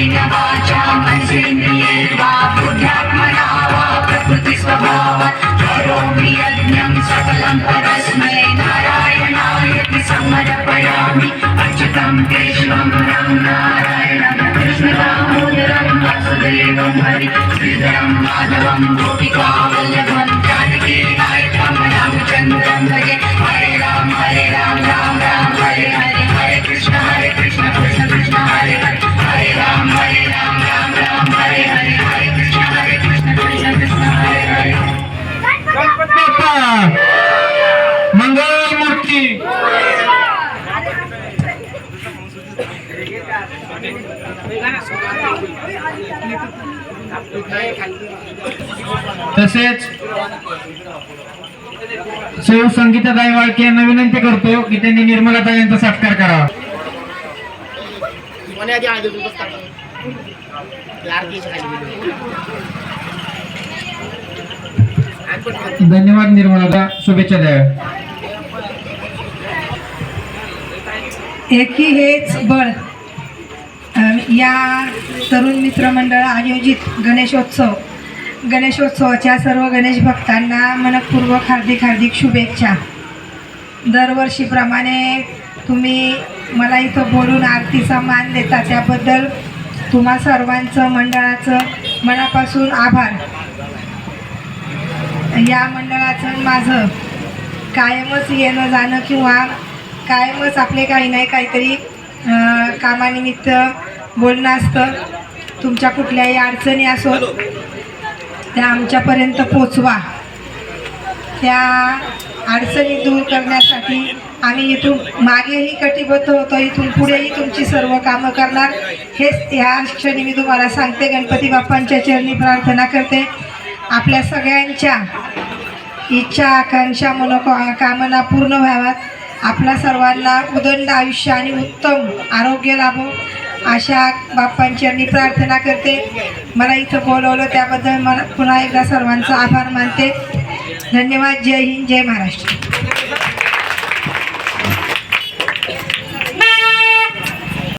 కాయేన వాచా మనసేంద్రియైర్వా బుద్ధ్యాత్మనా వా ప్రకృతి స్వభావాత్ కరోమి యజ్ఞం సకలం పరస్మై నారాయణాయ సమర్పయామి అచ్యుతం కేశవం రామ్ నారాయణం కృష్ణ రామోదరం హరి శ్రీధరం మాధవం గోపికా तसेच सौ संगीताताई वाळके यांना विनंती करतो की त्यांनी निर्मलाताई यांचा सत्कार करावा धन्यवाद निर्मलाता शुभेच्छा द्याव्या एकी हेच बळ. या तरुण मित्रमंडळ आयोजित गणेशोत्सव. गणेशोत्सवाच्या सर्व गणेश भक्तांना मनपूर्वक हार्दिक हार्दिक शुभेच्छा. दरवर्षीप्रमाणे तुम्ही मला इथं बोलून आरतीचा मान देता त्याबद्दल तुम्हा सर्वांचं मंडळाचं मनापासून आभार. या मंडळाचं माझं कायमच येणं जाणं किंवा कायमच आपले काही नाही काहीतरी कामानिमित्त बोलणं असतं तुमच्या कुठल्याही अडचणी असो त्या आमच्यापर्यंत पोचवा. त्या अडचणी दूर करण्यासाठी आम्ही इथून मागेही कटिबद्ध होतो इथून पुढेही तुमची सर्व कामं करणार. हेच ह्या क्षणी मी तुम्हाला सांगते. गणपती बाप्पांच्या चरणी प्रार्थना करते. आपल्या सगळ्यांच्या इच्छा आकांक्षा मनोका कामना पूर्ण व्हाव्यात. आपल्या सर्वांना उदंड आयुष्य आणि उत्तम आरोग्य लाभो. अशा बाप्पांची मी प्रार्थना करते. मला इथं बोलवलं त्याबद्दल मला पुन्हा एकदा सर्वांचा आभार मानते. धन्यवाद. जय हिंद जय महाराष्ट्र.